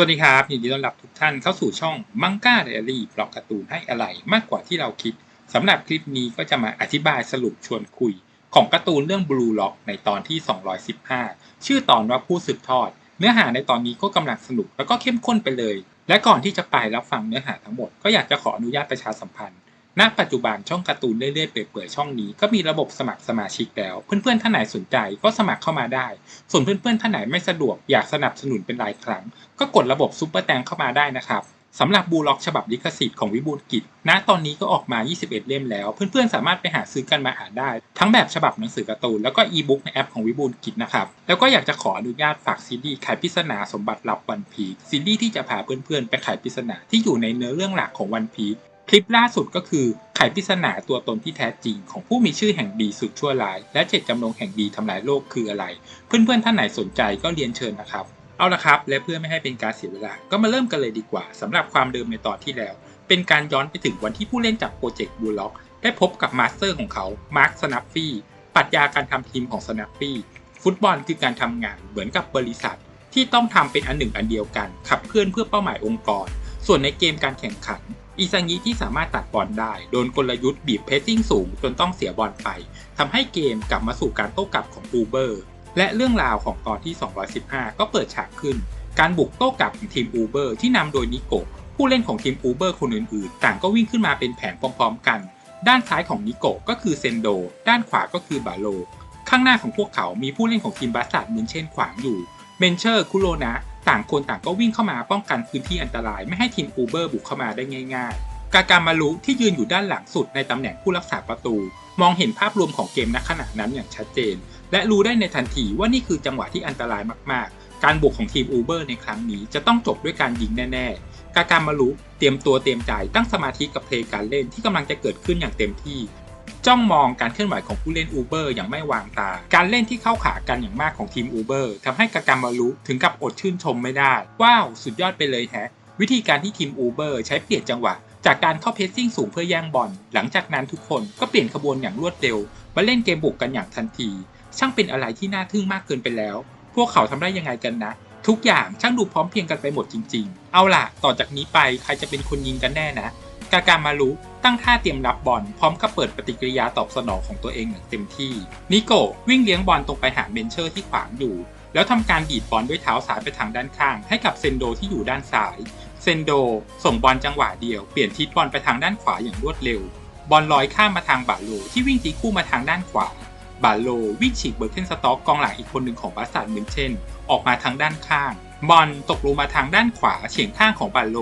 สวัสดีครับ ยินดีต้อนรับทุกท่านเข้าสู่ช่องมังกาเดลี่บล็อกการ์ตูนให้อะไรมากกว่าที่เราคิดสำหรับคลิปนี้ก็จะมาอธิบายสรุปชวนคุย ของการ์ตูนเรื่องบลูล็อกในตอนที่ 215 ชื่อตอนว่าผู้สืบทอด เนื้อหาในตอนนี้ก็กำลังสนุกแล้วก็เข้มข้นไปเลย และก่อนที่จะไปรับฟังเนื้อหาทั้งหมดก็อยากจะขออนุญาตประชาสัมพันธ์ ณปัจจุบันช่องการ์ตูนเรื่อยๆเปื่อยๆช่องนี้ก็มีระบบสมัครสมาชิกแล้ว เพื่อนๆท่านไหนสนใจก็สมัครเข้ามาได้ ส่วนเพื่อนๆท่านไหนไม่สะดวกอยากสนับสนุนเป็นรายครั้ง ก็กดระบบซุปเปอร์แตงเข้ามาได้นะครับสำหรับบูล็อกฉบับลิขสิทธิ์ของวิบูลกิจ ณ ตอนนี้ก็ออกมา 21 เล่มแล้ว เพื่อนๆ สามารถไปหาซื้อกันมาอ่านได้ ทั้งแบบฉบับหนังสือการ์ตูน แล้วก็อีบุ๊กในแอปของวิบูลกิจนะครับ แล้วก็อยากจะขออนุญาตฝากซีรีไขปริศนาสมบัติลับวันพีซซีรีที่จะพาเพื่อนๆ ไปไขปริศนาที่อยู่ในเนื้อเรื่องหลักของวันพีซ คลิปล่าสุดก็คือไขปริศนาตัวตนที่แท้จริง ของผู้มีชื่อแห่งดีสุดชั่วร้าย และเจ็ดจำนงแห่งดีทำลายโลกคืออะไร เพื่อนๆท่านไหนสนใจก็เรียนเชิญนะครับ เอาละครับ และเพื่อไม่ให้เป็นการเสียเวลา ก็มาเริ่มกันเลยดีกว่าสำหรับความเดิมในตอนที่แล้ว เป็นการย้อนไปถึงวันที่ผู้เล่นจากโปรเจกต์บูล็อกได้พบกับมาสเตอร์ของเขามาร์คสนัฟฟี่ปรัชญาการทำทีมของสนัฟฟี่ฟุตบอลคือการทำงานเหมือนกับบริษัท ที่ต้องทำเป็นอันหนึ่งอันเดียวกันขับเคลื่อนเพื่อเป้าหมายองค์กร ส่วนในเกมการแข่งขัน อีซังิที่สามารถตัดบอลได้ โดนกลยุทธ์บีบเพสซิ่งสูงจนต้องเสียบอลไปทำให้เกมกลับมาสู่การโต้กลับของอูเบอร์ และเรื่องราวของตอนที่ 215 ก็เปิดฉากขึ้น การบุกโต้กลับของทีม Uber ที่นำโดยนิโกะผู้เล่นของทีม Uber คนอื่นๆ ต่างก็วิ่งขึ้นมาเป็นแผนพร้อมๆกัน ด้านซ้ายของนิโกะก็คือเซนโด ด้านขวาก็คือบาโล ข้างหน้าของพวกเขามีผู้เล่นของทีมบัสซัดมุนเช่นขวางอยู่เมนเชอร์คุโรนะต่างคนต่างก็วิ่งเข้ามาป้องกันพื้นที่อันตรายไม่ให้ทีม Uber บุกเข้ามาได้ง่าย ๆ กากามารุที่ยืนอยู่ด้านหลังสุดในตำแหน่งผู้รักษาประตู มองเห็นภาพรวมของเกมณขณะนั้นอย่างชัดเจน และรู้ได้ในทันทีว่านี่คือจังหวะที่อันตรายมากๆ การบุกของทีม Uber ในครั้งนี้จะต้องจบด้วยการยิงแน่ๆ กากามารุเตรียมตัวเตรียมใจตั้งสมาธิกับเพลงการเล่นที่กำลังจะเกิดขึ้นอย่างเต็มที่ จ้องมองการเคลื่อนไหวของผู้เล่น Uber อย่างไม่วางตา การเล่นที่เข้าขากันอย่างมากของทีม Uber ทำให้กากามารุถึงกับอดชื่นชมไม่ได้ ว้าว สุดยอดไปเลยแฮะ วิธีการที่ทีม Uber ใช้เปลี่ยนจังหวะ จากการเข้าเพสซิ่งสูงเพื่อแย่งบอล หลังจากนั้นทุกคนก็เปลี่ยนขบวนอย่างรวดเร็ว มาเล่นเกมบุกกันอย่างทันที ช่างเป็นอะไรที่น่าทึ่งมากเกินไปแล้ว พวกเขาทำได้ยังไงกันนะ ทุกอย่างช่างดูพร้อมเพียงกันไปหมดจริง ๆ เอาล่ะ ต่อจากนี้ไปใครจะเป็นคนยิงกันแน่นะ กากามารุตั้งท่าเตรียมรับบอลพร้อมกับเปิดปฏิกิริยาตอบสนองของตัวเองอย่างเต็มที่ นิโกวิ่งเลี้ยงบอลตรงไปหาเมนเชอร์ที่ขวางอยู่ แล้วทำการดีดบอลด้วยเท้าซ้ายไปทางด้านข้าง ให้กับเซนโดที่อยู่ด้านซ้าย เซนโดส่งบอลจังหวะเดียว เปลี่ยนทิศบอลไปทางด้านขวาอย่างรวดเร็ว บอลลอยข้ามมาทางบาโลที่วิ่งตีคู่มาทางด้านขวา บาโลวิ่งฉีกเบอร์เคนสต็อกกองหลังอีกคนหนึ่งของบาสันเมนเช่นออกมาทางด้านข้าง บอลตกลงมาทางด้านขวาเฉียงข้างของบาโล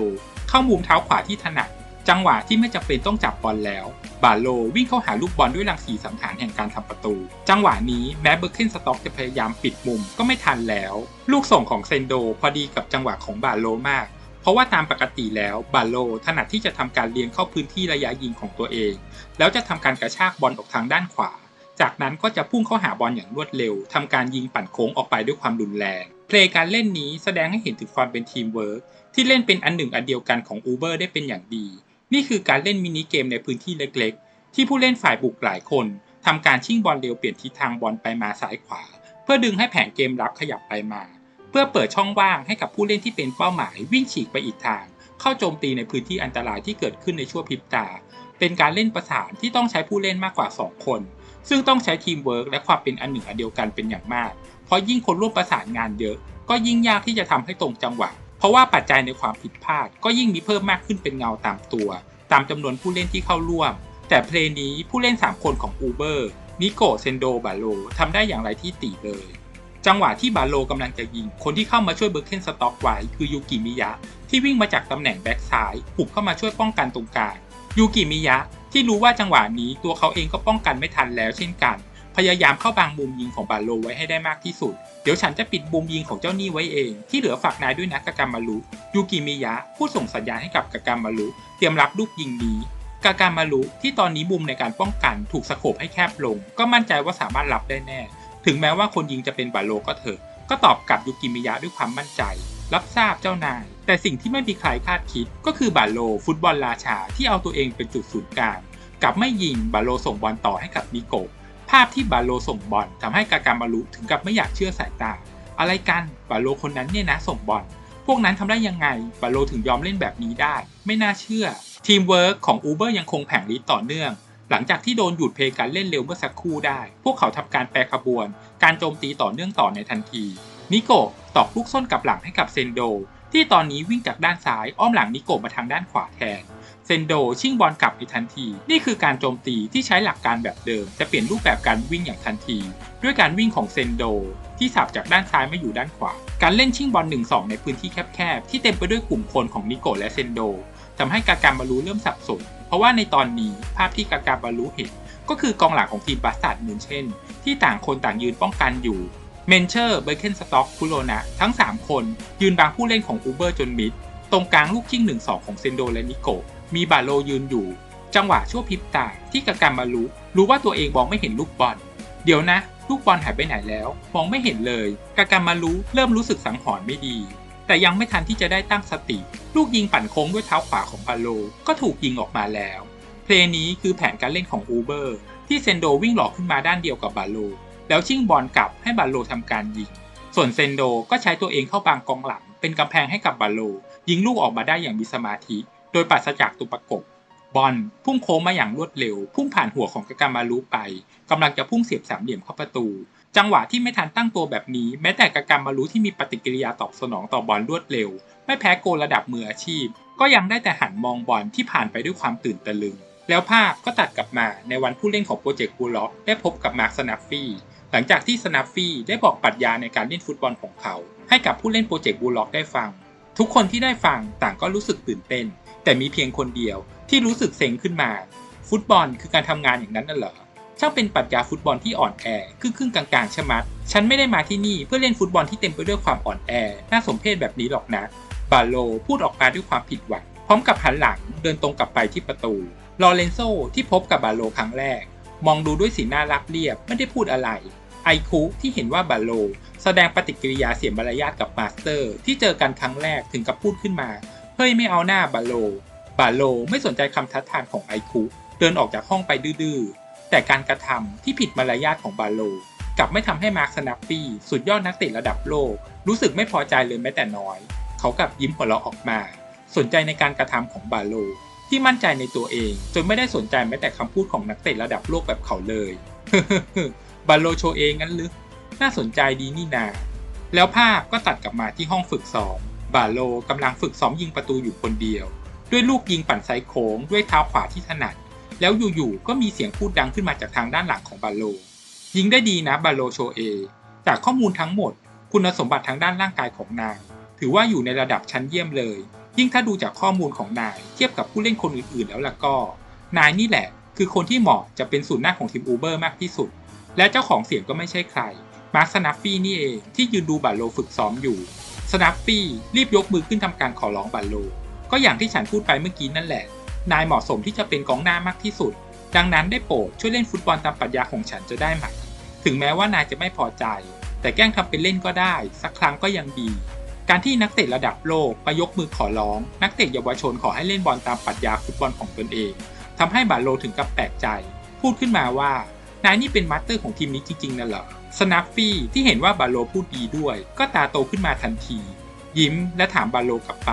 เข้ามุมเท้าขวาที่ถนัด จังหวะที่ไม่จำเป็นต้องจับบอลแล้ว บาโลวิ่งเข้าหาลูกบอลด้วยรังสีสังหารแห่งการทำประตู จังหวะนี้แม้เบอร์เคนสต็อกจะพยายามปิดมุมก็ไม่ทันแล้ว ลูกส่งของเซนโดพอดีกับจังหวะของบาโลมาก เพราะว่าตามปกติแล้วบาโลถนัดที่จะทำการเลี้ยงเข้าพื้นที่ระยะยิงของตัวเอง แล้วจะทำการกระชากบอลออกทางด้านขวา จากนั้นก็จะพุ่งเข้าหาบอลอย่างรวดเร็วทำการยิงปั่นโค้งออกไปด้วยความรุนแรงเพลงการเล่นนี้แสดงให้เห็นถึงความเป็นทีมเวิร์กที่เล่นเป็นอันหนึ่งอันเดียวกันของ Uber ได้เป็นอย่างดี นี่คือการเล่นมินิเกมในพื้นที่เล็กๆ ที่ผู้เล่นฝ่ายบุกหลายคนทำการชิ่งบอลเร็วเปลี่ยนทิศทางบอลไปมาซ้ายขวา เพื่อดึงให้แผงเกมรับขยับไปมา เพื่อเปิดช่องว่างให้กับผู้เล่นที่เป็นเป้าหมายวิ่งฉีกไปอีกทาง เข้าโจมตีในพื้นที่อันตรายที่เกิดขึ้นในชั่วพริบตา เป็นการเล่นประสานที่ต้องใช้ผู้เล่นมากกว่า 2 คน ซึ่งต้องใช้ทีมเวิร์กและความเป็นอันหนึ่งอันเดียวกันเป็นอย่างมาก เพราะยิ่งคนร่วมประสานงานเยอะ ก็ยิ่งยากที่จะทำให้ตรงจังหวะ เพราะว่าปัจจัยในความผิดพลาดก็ยิ่งมีเพิ่มมากขึ้นเป็นเงาตามตัว ตามจำนวนผู้เล่นที่เข้าร่วม แต่เพลงนี้ผู้เล่น 3 คนของ Uber นิโกเซนโดบาโลทำได้อย่างไรที่ตีเลย จังหวะที่บาโลกำลังจะยิง คนที่เข้ามาช่วยเบอร์เคนสต็อกไว้คือยูกิมิยะ ที่วิ่งมาจากตำแหน่งแบ็กซ้ายหุบเข้ามาช่วยป้องกันตรงกลางยูกิมิยะที่รู้ว่าจังหวะนี้ตัวเขาเองก็ป้องกันไม่ทันแล้วเช่นกัน พยายามเข้าบางมุมยิงของบาโลไว้ให้ได้มากที่สุด เดี๋ยวฉันจะปิดมุมยิงของเจ้านี่ไว้เอง ที่เหลือฝากนายด้วยนะกากามารุยูกิมิยะผู้ส่งสัญญาณให้กับกากามารุเตรียมรับลูกยิงนี้กากามารุที่ตอนนี้มุมในการป้องกันถูกสโคบให้แคบลง ก็มั่นใจว่าสามารถรับได้แน่ ถึงแม้ว่าคนยิงจะเป็นบาโลก็เถอะก็ตอบกลับยูกิมิยะด้วยความมั่นใจ รับทราบเจ้านาย แต่สิ่งที่ไม่มีใครคาดคิด ก็คือบาโลฟุตบอลราชาที่เอาตัวเองเป็นจุดศูนย์กลางกลับไม่ยิงบาโลส่งบอลต่อให้กับนิโกะ ภาพที่บาโลส่งบอลทำให้กากามารุถึงกับไม่อยากเชื่อสายตา อะไรกันบาโลคนนั้นเนี่ยนะส่งบอลพวกนั้นทำได้ยังไงบาโลถึงยอมเล่นแบบนี้ได้ ไม่น่าเชื่อ ทีมเวิร์กของ Uber ยังคงแผงฤทธิ์ต่อเนื่อง หลังจากที่โดนหยุดเพลย์การเล่นเร็วเมื่อสักครู่ได้ พวกเขาทำการแปรขบวน การโจมตีต่อเนื่องต่อในทันทีนิโกะตอกลูกส้นกับหลังให้กับเซนโด ที่ตอนนี้วิ่งจากด้านซ้ายอ้อมหลังนิโกะมาทางด้านขวาแทน เซนโดชิ่งบอลกลับในทันที นี่คือการโจมตีที่ใช้หลักการแบบเดิม แต่เปลี่ยนรูปแบบการวิ่งอย่างทันที ด้วยการวิ่งของเซนโดที่สับจากด้านซ้ายมาอยู่ด้านขวา การเล่นชิ่งบอล 1-2 ในพื้นที่แคบๆ ที่เต็มไปด้วยกลุ่มคนของนิโกะและเซนโดทำให้กากาบารูเริ่มสับสน เพราะว่าในตอนนี้ภาพที่กากาบารูเห็น ก็คือกองหลังของทีมบัสตัดเหมือนเช่น ที่ต่างคนต่างยืนป้องกันอยู่ เมนเชอร์เบเคนสต็อกคุโรนะทั้ง 3 คนยืนบางผู้เล่นของอูเบอร์จนมิด ตรงกลางลูกชิ่ง1-2 ของเซนโดและนิโก มีบาโลยืนอยู่ จังหวะชั่วพริบตาที่กากามารุรู้ว่าตัวเองมองไม่เห็นลูกบอล เดี๋ยวนะ ลูกบอลหายไปไหนแล้ว มองไม่เห็นเลยกากามารุเริ่มรู้สึกสังหรณ์ไม่ดี แต่ยังไม่ทันที่จะได้ตั้งสติ ลูกยิงปั่นโค้งด้วยเท้าขวาของบาโลก็ถูกยิงออกมาแล้ว เพลงนี้คือแผนการเล่นของอูเบอร์ที่เซนโดวิ่งหลอกขึ้นมาด้านเดียวกับบาโล แล้วชิ่งบอลกลับให้บาโลทำการยิง ส่วนเซนโดก็ใช้ตัวเองเข้าบางกองหลัง เป็นกำแพงให้กับบาโล ยิงลูกออกมาได้อย่างมีสมาธิ โดยปราศจากตัวประกบบอลพุ่งโค้งมาอย่างรวดเร็ว พุ่งผ่านหัวของกากามารุไปกำลังจะพุ่งเสียบสามเหลี่ยมเข้าประตู จังหวะที่ไม่ทันตั้งตัวแบบนี้ แม้แต่กากามารุที่มีปฏิกิริยาตอบสนองต่อบอลรวดเร็ว ไม่แพ้โกระดับมืออาชีพ ก็ยังได้แต่หันมองบอลที่ผ่านไปด้วยความตื่นตะลึง แล้วภาพก็ตัดกลับมาในวันผู้เล่นของโปรเจกต์บูล็อกได้พบกับมาร์คสนัฟฟี่ หลังจากที่สนัฟฟี่ได้บอกปรัชญาในการเล่นฟุตบอลของเขา ให้กับผู้เล่นโปรเจกต์บูล็อกได้ฟัง ทุกคนที่ได้ฟังต่างก็รู้สึกตื่นเต้น แต่มีเพียงคนเดียวที่รู้สึกเซ็งขึ้นมา ฟุตบอลคือการทำงานอย่างนั้นน่ะเหรอช่างเป็นปรัชญาฟุตบอลที่อ่อนแอครึ่งครึ่งกลางๆชะมัด ฉันไม่ได้มาที่นี่เพื่อเล่นฟุตบอลที่เต็มไปด้วยความอ่อนแอ น่าสมเพชแบบนี้หรอกนะ บาโลพูดออกมาด้วยความผิดหวัง พร้อมกับหันหลังเดินตรงกลับไปที่ประตู ลอเรนโซที่พบกับบาโลครั้งแรก มองดูด้วยสีหน้ารับเรียบไม่ได้พูดอะไร ไอคุที่เห็นว่าบาโล แสดงปฏิกิริยาเสียมารยาทกับมาสเตอร์ ที่เจอกันครั้งแรกถึงกับพูดขึ้นมา เฮ้ยไม่เอาหน้าบาโล บาโลไม่สนใจคำทัดทานของไอคุเดินออกจากห้องไปดื้อแต่การกระทำที่ผิดมารยาทของบาโล กลับไม่ทำให้มาร์คสนัปปี้สุดยอดนักเตะระดับโลก รู้สึกไม่พอใจเลยแม้แต่น้อย เขากลับยิ้มหัวเราะออกมา สนใจในการกระทำของบาโล ที่มั่นใจในตัวเอง จนไม่ได้สนใจแม้แต่คำพูดของนักเตะระดับโลกแบบเขาเลยบาโลโชเองงั้นหรือ น่าสนใจดีนี่นา แล้วภาพก็ตัดกลับมาที่ห้องฝึกซ้อม บาโลกำลังฝึกซ้อมยิงประตูอยู่คนเดียว ด้วยลูกยิงปั่นไซโค้งด้วยเท้าขวาที่ถนัด แล้วอยู่ๆ ก็มีเสียงพูดดังขึ้นมาจากทางด้านหลังของบาโล ยิงได้ดีนะบาโลโชเอ จากข้อมูลทั้งหมด คุณสมบัติทางด้านร่างกายของนายถือว่าอยู่ในระดับชั้นเยี่ยมเลย ยิ่งถ้าดูจากข้อมูลของนายเทียบกับผู้เล่นคนอื่นๆ แล้วล่ะก็ นายนี่แหละ คือคนที่เหมาะจะเป็นศูนย์หน้าของทีมอูเบอร์มากที่สุด และเจ้าของเสียงก็ไม่ใช่ใคร มาร์คสนัฟฟี่นี่เองที่ยืนดูบาโลฝึกซ้อมอยู่ สนัฟฟี่รีบยกมือขึ้นทำการขอร้องบาโล ก็อย่างที่ฉันพูดไปเมื่อกี้นั่นแหละ นายเหมาะสมที่จะเป็นกองหน้ามากที่สุด ดังนั้นได้โปรดช่วยเล่นฟุตบอลตามปรัชญาของฉันจะได้ไหม ถึงแม้ว่านายจะไม่พอใจ แต่แกล้งทำเป็นเล่นก็ได้ สักครั้งก็ยังดี การที่นักเตะระดับโลกไปยกมือขอร้อง นักเตะเยาวชนขอให้เล่นบอลตามปรัชญาฟุตบอลของตนเองทำให้บาโลถึงกับแปลกใจ พูดขึ้นมาว่านายนี่เป็นมาสเตอร์ของทีมนี้จริงๆนั่นเหรอสนัฟฟี่ที่เห็นว่าบาโลพูดดีด้วย ก็ตาโตขึ้นมาทันที ยิ้มและถามบาโลกลับไป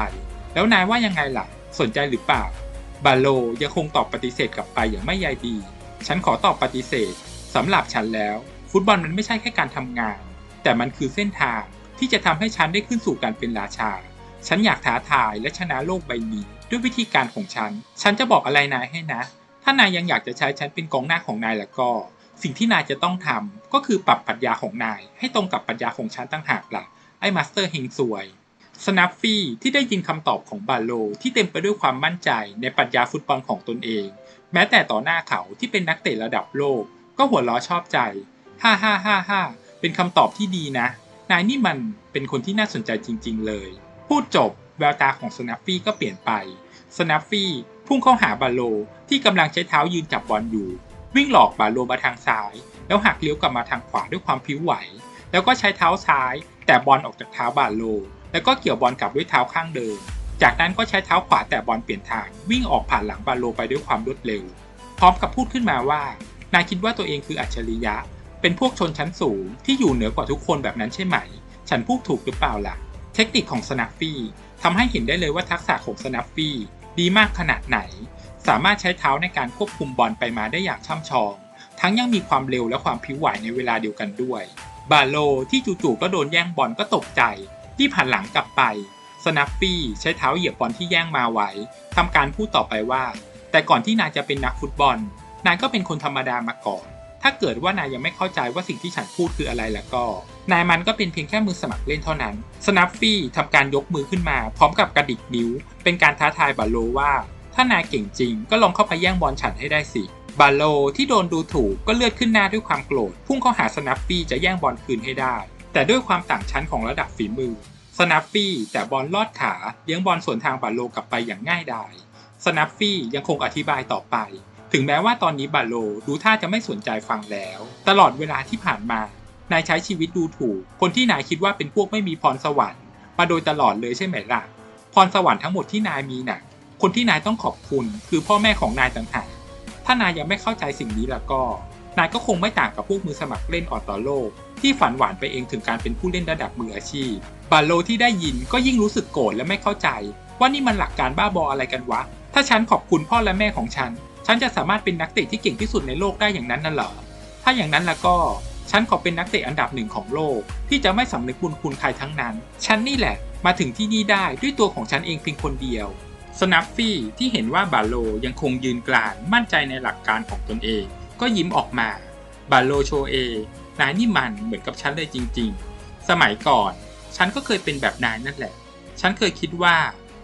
แล้วนายว่ายังไงล่ะ สนใจหรือเปล่า บาโลยังคงตอบปฏิเสธกลับไปอย่างไม่ใยดี ฉันขอตอบปฏิเสธสำหรับฉันแล้ว ฟุตบอลมันไม่ใช่แค่การทำงาน แต่มันคือเส้นทาง ที่จะทำให้ฉันได้ขึ้นสู่การเป็นราชา ฉันอยากท้าทายและชนะโลกใบนี้ด้วยวิธีการของฉัน ฉันจะบอกอะไรนายให้นะ ถ้านายยังอยากจะใช้ฉันเป็นกองหน้าของนายแล้วก็ สิ่งที่นายจะต้องทำก็คือปรับปรัชญาของนาย ให้ตรงกับปรัชญาของฉันตั้งหากล่ะ ไอ้มาสเตอร์เฮงซวยสนัฟฟี่ที่ได้ยินคำตอบของบาโลที่เต็มไปด้วยความมั่นใจในปรัชญาฟุตบอลของตนเอง แม้แต่ต่อหน้าเขาที่เป็นนักเตะระดับโลก ก็หัวเราะชอบใจ ฮ่าฮ่าฮ่าฮ่าเป็นคำตอบที่ดีนะ นายนี่มันเป็นคนที่น่าสนใจจริง ๆ เลย พูดจบแววตาของสนัฟฟี่ก็เปลี่ยนไป สนัฟฟี่พุ่งเข้าหาบาโลที่กำลังใช้เท้ายืนจับบอลอยู่ วิ่งหลอกบาโลมาทางซ้าย แล้วหักเลี้ยวกลับมาทางขวาด้วยความพิ้วไหว แล้วก็ใช้เท้าซ้าย แต่บอลออกจากเท้าบาโล แล้วก็เกี่ยวบอลกลับด้วยเท้าข้างเดิม จากนั้นก็ใช้เท้าขวาแต่บอลเปลี่ยนทางวิ่งออกผ่านหลังบาโลไปด้วยความรวดเร็ว พร้อมกับพูดขึ้นมาว่า นายคิดว่าตัวเองคืออัจฉริยะ เป็นพวกชนชั้นสูงที่อยู่เหนือกว่าทุกคนแบบนั้นใช่ไหม ฉันพูดถูกหรือเปล่าล่ะ เทคนิคของสนัฟฟี่ทำให้เห็นได้เลยว่าทักษะของสนัฟฟี่ดีมากขนาดไหน สามารถใช้เท้าในการควบคุมบอลไปมาได้อย่างช่ำชอง ทั้งยังมีความเร็วและความผิวไหวในเวลาเดียวกันด้วย บาโลที่จู่ๆก็โดนแย่งบอลก็ตกใจ ที่ผ่านหลังกลับไป สนัฟฟี่ใช้เท้าเหยียบบอลที่แย่งมาไว้ทำการพูดต่อไปว่า แต่ก่อนที่นายจะเป็นนักฟุตบอล นายก็เป็นคนธรรมดามาก่อน ถ้าเกิดว่านายยังไม่เข้าใจว่าสิ่งที่ฉันพูดคืออะไรแล้วก็ นายมันก็เป็นเพียงแค่มือสมัครเล่นเท่านั้น สนัฟฟี่ทำการยกมือขึ้นมา พร้อมกับกระดิกนิ้ว เป็นการท้าทายบาโลว่า ถ้านายเก่งจริง ก็ลองเข้าไปแย่งบอลฉันให้ได้สิบาโลที่โดนดูถูกก็เลือดขึ้นหน้าด้วยความโกรธ พุ่งเข้าหาสนัฟฟี่จะแย่งบอลคืนให้ได้ แต่ด้วยความต่างชั้นของระดับฝีมือ สนัฟฟี่แต่บอลลอดขาเลี้ยงบอลสวนทางบาโลกลับไปอย่างง่ายดายสนัฟฟี่ยังคงอธิบายต่อไป ถึงแม้ว่าตอนนี้บาโลดูท่าจะไม่สนใจฟังแล้ว ตลอดเวลาที่ผ่านมานายใช้ชีวิตดูถูก คนที่นายคิดว่าเป็นพวกไม่มีพรสวรรค์มาโดยตลอดเลยใช่ไหมล่ะ พรสวรรค์ทั้งหมดที่นายมีน่ะ คนที่นายต้องขอบคุณ คือพ่อแม่ของนายต่างหาก ถ้านายยังไม่เข้าใจสิ่งนี้แล้วก็ นายก็คงไม่ต่างกับพวกมือสมัครเล่นออต่อโลก ที่ฝันหวานไปเองถึงการเป็นผู้เล่นระดับมืออาชีพ บาโลที่ได้ยินก็ยิ่งรู้สึกโกรธและไม่เข้าใจ ว่านี่มันหลักการบ้าบออะไรกันวะ ถ้าฉันขอบคุณพ่อและแม่ของฉัน ฉันจะสามารถเป็นนักเตะที่เก่งที่สุดในโลกได้อย่างนั้นน่ะเหรอ ถ้าอย่างนั้นแล้วก็ ฉันขอเป็นนักเตะอันดับหนึ่งของโลก ที่จะไม่สำนึกบุญคุณใครทั้งนั้น ฉันนี่แหละ มาถึงที่นี่ได้ด้วยตัวของฉันเองเพียงคนเดียว สนัฟฟี่ที่เห็นว่าบาโลยังคงยืนกลานมั่นใจในหลักการของตนเอง ก็ยิ้มออกมา บาโลโชเอ นายนี่มันเหมือนกับฉันเลยจริง ๆ สมัยก่อน ฉันก็เคยเป็นแบบนายนั่นแหละ ฉันเคยคิดว่า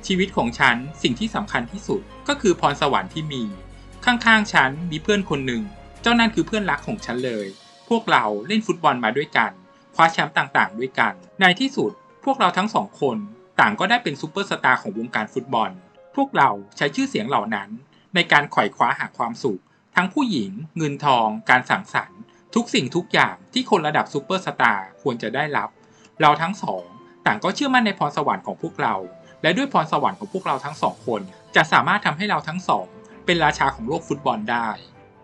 ชีวิตของฉันสิ่งที่สำคัญที่สุดก็คือพรสวรรค์ที่มี ข้างๆฉันมีเพื่อนคนหนึ่ง เจ้านั่นคือเพื่อนรักของฉันเลย พวกเราเล่นฟุตบอลมาด้วยกัน คว้าแชมป์ต่างๆ ด้วยกัน ในที่สุด พวกเราทั้งสองคนต่างก็ได้เป็นซูเปอร์สตาร์ของวงการฟุตบอล พวกเราใช้ชื่อเสียงเหล่านั้น ในการไขว่คว้าหาความสุข ทั้งผู้หญิง เงินทอง การสังสรรค์ ทุกสิ่งทุกอย่างที่คนระดับซูเปอร์สตาร์ควรจะได้รับ เราทั้งสองต่างก็เชื่อมั่นในพรสวรรค์ของพวกเรา และด้วยพรสวรรค์ของพวกเราทั้งสองคน จะสามารถทำให้เราทั้งสอง เป็นราชาของโลกฟุตบอลได้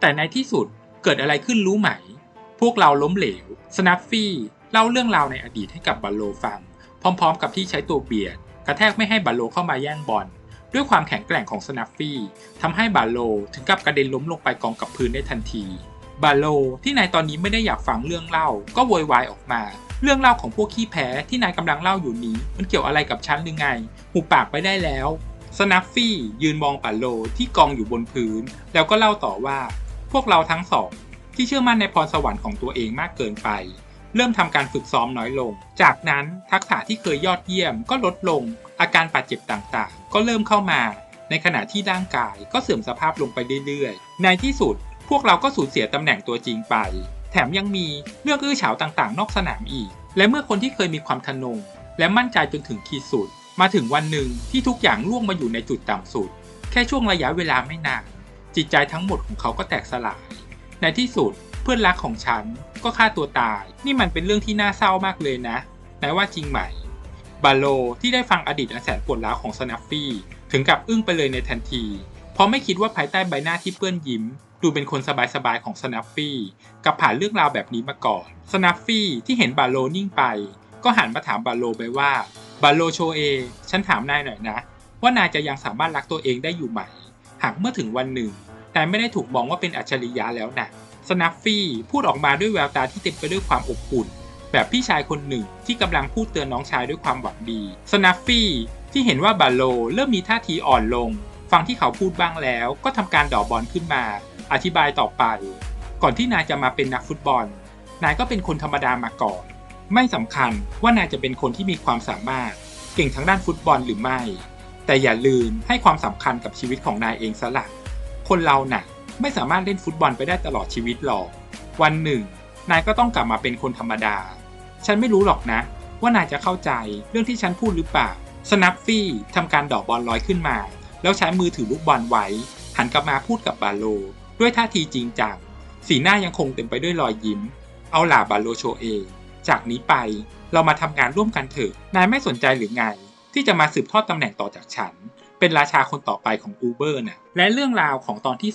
แต่ในที่สุดเกิดอะไรขึ้นรู้ไหม พวกเราล้มเหลวสนัฟฟี่เล่าเรื่องราวในอดีตให้กับบาโลฟัง พร้อมๆ กับที่ใช้ตัวเบียดกระแทกไม่ให้บาโลเข้ามาแย่งบอลด้วยความแข็งแกร่งของสนัฟฟี่ทำให้บาโลถึงกับกระเด็นล้มลงไปกองกับพื้นได้ทันที บาโลที่นายตอนนี้ไม่ได้อยากฟังเรื่องเล่าก็โวยวายออกมา เรื่องเล่าของพวกขี้แพ้ที่นายกำลังเล่าอยู่นี้ มันเกี่ยวอะไรกับฉันหรือไงหุบปากไปได้แล้วสนัฟฟี่ยืนมองบาโลที่กองอยู่บนพื้น แล้วก็เล่าต่อว่า พวกเราทั้งสอง ที่เชื่อมั่นในพรสวรรค์ของตัวเองมากเกินไป เริ่มทำการฝึกซ้อมน้อยลง จากนั้นทักษะที่เคยยอดเยี่ยมก็ลดลง อาการบาดเจ็บต่างๆ ก็เริ่มเข้ามา ในขณะที่ร่างกายก็เสื่อมสภาพลงไปเรื่อยๆ ในที่สุด พวกเราก็สูญเสียตำแหน่งตัวจริงไป ถมยังมีเรื่องอื้อฉาวต่างๆ นอกสนามอีก และเมื่อคนที่เคยมีความทะนง และมั่นใจจนถึงขีดสุด มาถึงวันหนึ่งที่ทุกอย่างล่วงมาอยู่ในจุดต่ำสุด แค่ช่วงระยะเวลาไม่นานจิตใจทั้งหมดของเขาก็แตกสลาย ในที่สุดเพื่อนรักของฉันก็ฆ่าตัวตาย นี่มันเป็นเรื่องที่น่าเศร้ามากเลยนะนายว่าจริงไหม บาโลที่ได้ฟังอดีตอันแสนปวดร้าวของสนัฟฟี่ถึงกับอึ้งไปเลยในทันที เพราะไม่คิดว่าภายใต้ใบหน้าที่เปื้อนยิ้ม ดูเป็นคนสบายๆของสนัฟฟี่กับผ่านเรื่องราวแบบนี้มาก่อนสนัฟฟี่ที่เห็นบาโลนิ่งไป ก็หันมาถามบาโลไปว่าบาโลโชเอฉันถามนายหน่อยนะ ว่านายจะยังสามารถรักตัวเองได้อยู่ไหม หากเมื่อถึงวันหนึ่งนายไม่ได้ถูกมองว่าเป็นอัจฉริยะแล้วนะสนัฟฟี่พูดออกมาด้วยแววตาที่เต็มไปด้วยความอบอุ่น แบบพี่ชายคนหนึ่งที่กำลังพูดเตือนน้องชายด้วยความหวังดีสนัฟฟี่ที่เห็นว่าบาโลเริ่มมีท่าทีอ่อนลง ฟังที่เขาพูดบ้างแล้วก็ทำการดอกบอลขึ้นมา อธิบายต่อไป ก่อนที่นายจะมาเป็นนักฟุตบอล นายก็เป็นคนธรรมดามาก่อน ไม่สำคัญว่านายจะเป็นคนที่มีความสามารถ เก่งทางด้านฟุตบอลหรือไม่ แต่อย่าลืมให้ความสำคัญกับชีวิตของนายเองซะละคนเราหนะ่ะไม่สามารถเล่นฟุตบอลไปได้ตลอดชีวิตหรอก วันหนึ่ง นายก็ต้องกลับมาเป็นคนธรรมดา ฉันไม่รู้หรอกนะ ว่านายจะเข้าใจเรื่องที่ฉันพูดหรือเปล่า สนัฟฟี่ทำการดอกบอลลอยขึ้นมา แล้วใช้มือถือลูกบอลไว้ หันกลับมาพูดกับบาโล ด้วยท่าทีจริงจัง สีหน้ายังคงเต็มไปด้วยรอยยิ้ม เอาล่ะบาโลโชเอ จากนี้ไปเรามาทำงานร่วมกันเถอะ นายไม่สนใจหรือไง ที่จะมาสืบทอดตำแหน่งต่อจากฉัน เป็นราชาคนต่อไปของ Uber น่ะ และเรื่องราวของตอนที่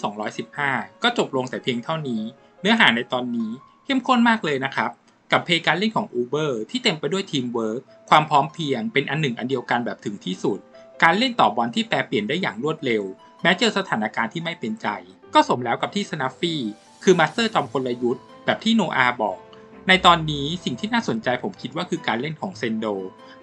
215 ก็จบลงแต่เพียงเท่านี้ เนื้อหาในตอนนี้เข้มข้นมากเลยนะครับ กับเพย์การเล่นของ Uber ที่เต็มไปด้วยทีมเวิร์กความพร้อมเพียงเป็นอันหนึ่งอันเดียวกันแบบถึงที่สุด การเล่นต่อบอลที่แปรเปลี่ยนได้อย่างรวดเร็ว แม้เจอสถานการณ์ที่ไม่เป็นใจ ก็สมแล้วกับที่สนัฟฟี่คือมาสเตอร์จอมกลยุทธ์แบบที่โนอาบอก ในตอนนี้สิ่งที่น่าสนใจผมคิดว่าคือการเล่นของเซนโด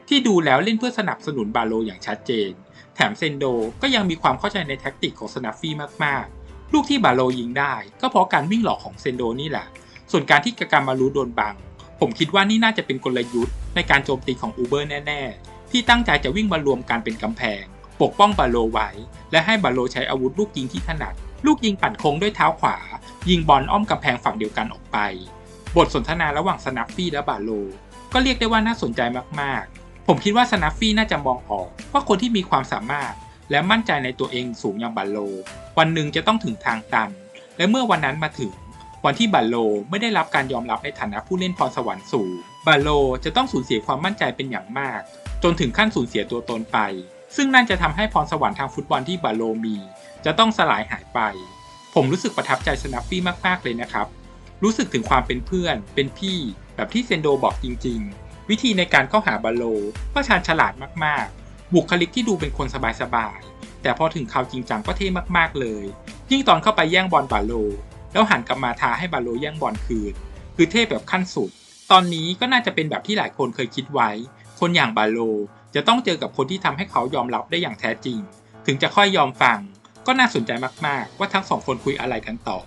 ที่ดูแล้วเล่นเพื่อสนับสนุนบาโลอย่างชัดเจน แถมเซนโดก็ยังมีความเข้าใจในแท็กติกของสนัฟฟี่มากๆ ลูกที่บาโลยิงได้ ก็เพราะการวิ่งหลอกของเซนโดนี่แหละ ส่วนการที่กากามารูโดนบัง ผมคิดว่านี่น่าจะเป็นกลยุทธ์ในการโจมตีของอูเบอร์แน่ ๆ ที่ตั้งใจจะวิ่งมารวมกันเป็นกำแพง ปกป้องบาโลไว้ และให้บาโลใช้อาวุธลูกยิงที่ถนัด ลูกยิงปั่นโค้งด้วยเท้าขวา ยิงบอลอ้อมกำแพงฝั่งเดียวกันออกไป บทสนทนาระหว่างสนัฟฟี่และบาโล ก็เรียกได้ว่าน่าสนใจมากๆ ผมคิดว่าสนัฟฟี่น่าจะมองออกว่าคนที่มีความสามารถ และมั่นใจในตัวเองสูงอย่างบาโล วันหนึ่งจะต้องถึงทางตัน และเมื่อวันนั้นมาถึง วันที่บัลโลไม่ได้รับการยอมรับในฐานะผู้เล่นพรสวรรค์สูงบัลโลจะต้องสูญเสียความมั่นใจเป็นอย่างมาก จนถึงขั้นสูญเสียตัวตนไป ซึ่งนั่นจะทำให้พรสวรรค์ทางฟุตบอลที่บัลโลมี จะต้องสลายหายไป ผมรู้สึกประทับใจสนัฟฟี่มากๆเลยนะครับ รู้สึกถึงความเป็นเพื่อน เป็นพี่ แบบที่เซนโดบอกจริง ๆ วิธีในการเข้าหาบัลโลก็ชาญฉลาดมากๆ บุคลิกที่ดูเป็นคนสบายๆ แต่พอถึงข่าวจริงจังก็เท่มากๆเลย ยิ่งตอนเข้าไปแย่งบอลบัลโล แล้วหันกลับมาทาให้บาโลแย่งบอลคืน คือเทพแบบขั้นสุด ตอนนี้ก็น่าจะเป็นแบบที่หลายคนเคยคิดไว้ คนอย่างบาโล จะต้องเจอกับคนที่ทำให้เขายอมรับได้อย่างแท้จริง ถึงจะค่อยยอมฟัง ก็น่าสนใจมากๆ ว่าทั้งสองคนคุยอะไรกันต่อ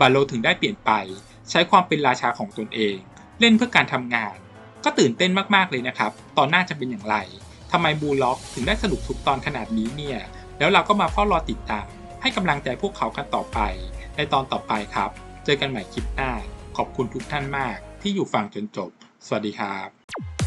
บาโลถึงได้เปลี่ยนไป ใช้ความเป็นราชาของตนเอง เล่นเพื่อการทำงาน ก็ตื่นเต้นมากๆเลยนะครับ ตอนหน้าจะเป็นอย่างไรทำไมบูลล็อกถึงได้สนุกทุกตอนขนาดนี้เนี่ย แล้วเราก็มาเฝ้ารอติดตาม ให้กำลังใจพวกเขากันต่อไป ในตอนต่อไปครับ เจอกันใหม่คลิปหน้า ขอบคุณทุกท่านมาก ที่อยู่ฟังจนจบ สวัสดีครับ